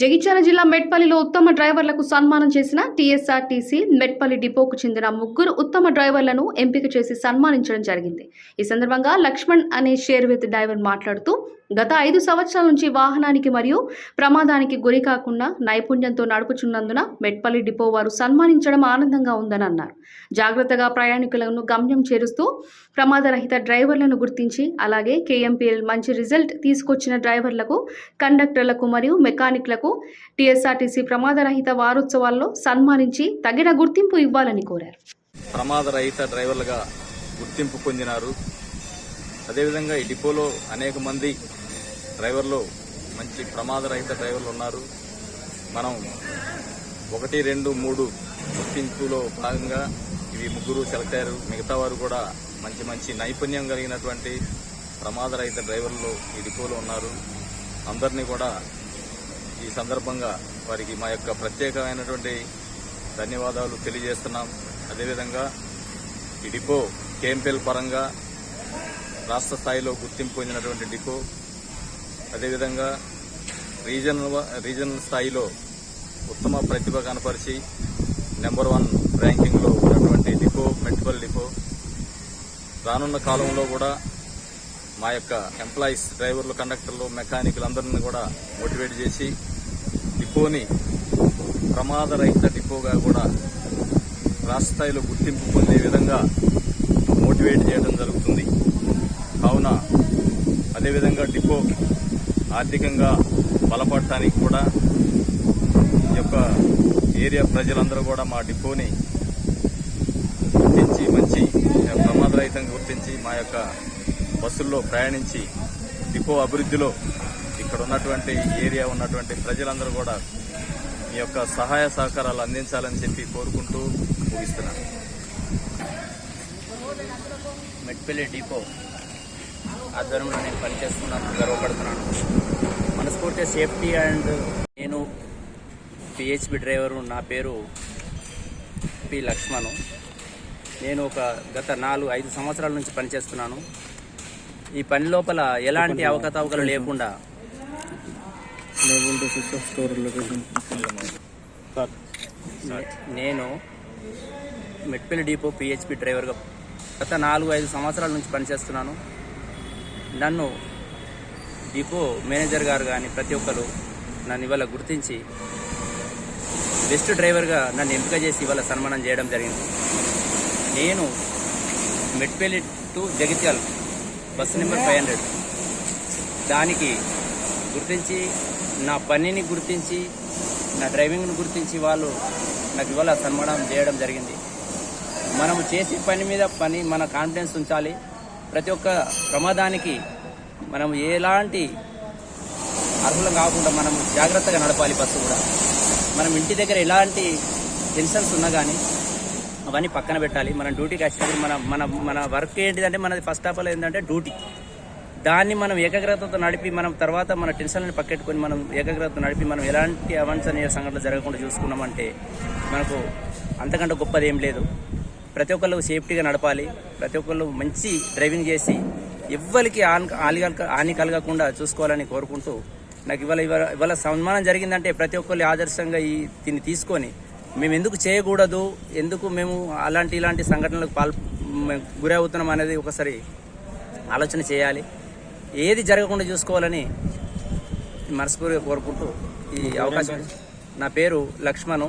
జగిత్యాల జిల్లా మెట్పల్లిలో ఉత్తమ డ్రైవర్లకు సన్మానం చేసిన టీఎస్ఆర్టీసీ మెట్పల్లి డిపోకు చెందిన ముగ్గురు ఉత్తమ డ్రైవర్లను ఎంపిక చేసి సన్మానించడం జరిగింది. ఈ సందర్భంగా లక్ష్మణ్ అనే షేర్వేత్ డ్రైవర్ మాట్లాడుతూ గత ఐదు సంవత్సరాల నుంచి వాహనానికి మరియు ప్రమాదానికి గురి కాకుండా నైపుణ్యంతో నడుపుచున్నందున మెట్పల్లి డిపో వారు సన్మానించడం ఆనందంగా ఉందని అన్నారు. జాగ్రత్తగా ప్రయాణికులను గమ్యం చేరుస్తూ ప్రమాదరహిత డ్రైవర్లను గుర్తించి అలాగే కేఎంపీఎల్ మంచి రిజల్ట్ తీసుకొచ్చిన డ్రైవర్లకు కండక్టర్లకు మరియు మెకానిక్లకు టీఎస్ఆర్టీసీ ప్రమాదరహిత వారోత్సవాల్లో సన్మానించి తగిన గుర్తింపు ఇవ్వాలని కోరారు. ప్రమాదరహిత డ్రైవర్లుగా గుర్తింపు పొందినారు. అదేవిధంగా ఈ డిపోలో అనేక మంది డ్రైవర్లు మంచి ప్రమాదరహిత డ్రైవర్లు ఉన్నారు. మనం ఒకటి రెండు మూడు గుర్తింపులో భాగంగా ఇవి ముగ్గురు సెలెక్ట్ అయ్యారు. మిగతా వారు కూడా మంచి మంచి నైపుణ్యం కలిగినటువంటి ప్రమాదరహిత డ్రైవర్లు ఈ డిపోలో ఉన్నారు. అందరినీ కూడా ఈ సందర్భంగా వారికి మా యొక్క ప్రత్యేకమైనటువంటి ధన్యవాదాలు తెలియజేస్తున్నాం. అదేవిధంగా ఈ డిపో కేంపెల్ పరంగా రాష్ట్ర స్థాయిలో గుర్తింపు పొందినటువంటి డిపో అదేవిధంగా రీజనల్ రీజనల్ స్థాయిలో ఉత్తమ ప్రతిభ కనపరిచి నెంబర్ వన్ ర్యాంకింగ్లో ఉన్నటువంటి డిపో మెట్పల్ డిపో. రానున్న కాలంలో కూడా మా యొక్క ఎంప్లాయీస్ డ్రైవర్లు కండక్టర్లు మెకానిక్లు అందరిని కూడా మోటివేట్ చేసి డిపోని ప్రమాదరహిత డిపోగా కూడా రాష్ట్ర స్థాయిలో గుర్తింపు పొందే విధంగా మోటివేట్ చేయడం జరుగుతుంది. కావున అదేవిధంగా డిపో ఆర్థికంగా బలపడటానికి కూడా ఈ యొక్క ఏరియా ప్రజలందరూ కూడా మా డిపోని గుర్తించి మంచి ప్రమాదరహితంగా గుర్తించి మా యొక్క బస్సుల్లో ప్రయాణించి డిపో అభివృద్ధిలో ఇక్కడ ఉన్నటువంటి ఏరియా ఉన్నటువంటి ప్రజలందరూ కూడా మీ యొక్క సహాయ సహకారాలు అందించాలని చెప్పి కోరుకుంటూ ముగిస్తున్నాను. మెట్పల్లి డిపో ఆధ్వర్యంలో నేను పనిచేస్తున్నాను గర్వపడుతున్నాను మనస్ఫూర్తి సేఫ్టీ అండ్ నేను పిహెచ్పి డ్రైవరు నా పేరు పి లక్ష్మణ్. నేను ఒక గత నాలుగు ఐదు సంవత్సరాల నుంచి పనిచేస్తున్నాను. ఈ పని లోపల ఎలాంటి అవకతవకలు లేకుండా నేను మెట్పల్లి డిపో పిహెచ్పి డ్రైవర్గా గత నాలుగు ఐదు సంవత్సరాల నుంచి పనిచేస్తున్నాను. నన్ను డిపో మేనేజర్ గారు కానీ ప్రతి ఒక్కరు నన్ను ఇవాళ గుర్తించి బెస్ట్ డ్రైవర్గా నన్ను ఎంపిక చేసి ఇవాళ సన్మానం చేయడం జరిగింది. నేను Metpally to Jagtial bus number five hundred. దానికి గుర్తించి నా పనిని గుర్తించి నా డ్రైవింగ్ను గుర్తించి వాళ్ళు నాకు ఇవాళ సన్మానం చేయడం జరిగింది. మనము చేసే పని మీద పని మన కాన్ఫిడెన్స్ ఉంచాలి. ప్రతి ఒక్క ప్రమాదానికి మనం ఎలాంటి అర్హులం కాకుండా మనం జాగ్రత్తగా నడపాలి బస్సు కూడా. మనం ఇంటి దగ్గర ఎలాంటి టెన్షన్స్ ఉన్నా కానీ అవన్నీ పక్కన పెట్టాలి. మనం డ్యూటీకి వచ్చినప్పుడు మన మన మన వర్క్ ఏంటిదంటే మనది ఫస్ట్ ఆఫ్ ఆల్ ఏంటంటే డ్యూటీ దాన్ని మనం ఏకాగ్రతతో నడిపి మనం తర్వాత మన టెన్షన్లను పక్కెట్టుకొని మనం ఏకాగ్రతతో నడిపి మనం ఎలాంటి అవాంఛనీయ సంఘటనలు జరగకుండా చూసుకున్నామంటే మనకు అంతకంటే గొప్పది ఏం లేదు. ప్రతి ఒక్కళ్ళు సేఫ్టీగా నడపాలి. ప్రతి ఒక్కళ్ళు మంచి డ్రైవింగ్ చేసి ఎవ్వరికి హాని హాని కలగకుండా చూసుకోవాలని కోరుకుంటూ నాకు ఇవాళ ఇవాళ ఇవాళ సన్మానం జరిగిందంటే ప్రతి ఒక్కళ్ళు ఆదర్శంగా ఈ దీన్ని తీసుకొని మేము ఎందుకు చేయకూడదు? ఎందుకు మేము అలాంటి ఇలాంటి సంఘటనలకు పాల్ మేము గురి అవుతున్నాం అనేది ఒకసారి ఆలోచన చేయాలి. ఏది జరగకుండా చూసుకోవాలని మనస్ఫూర్తిగా కోరుకుంటూ ఈ అవకాశం నా పేరు లక్ష్మణు.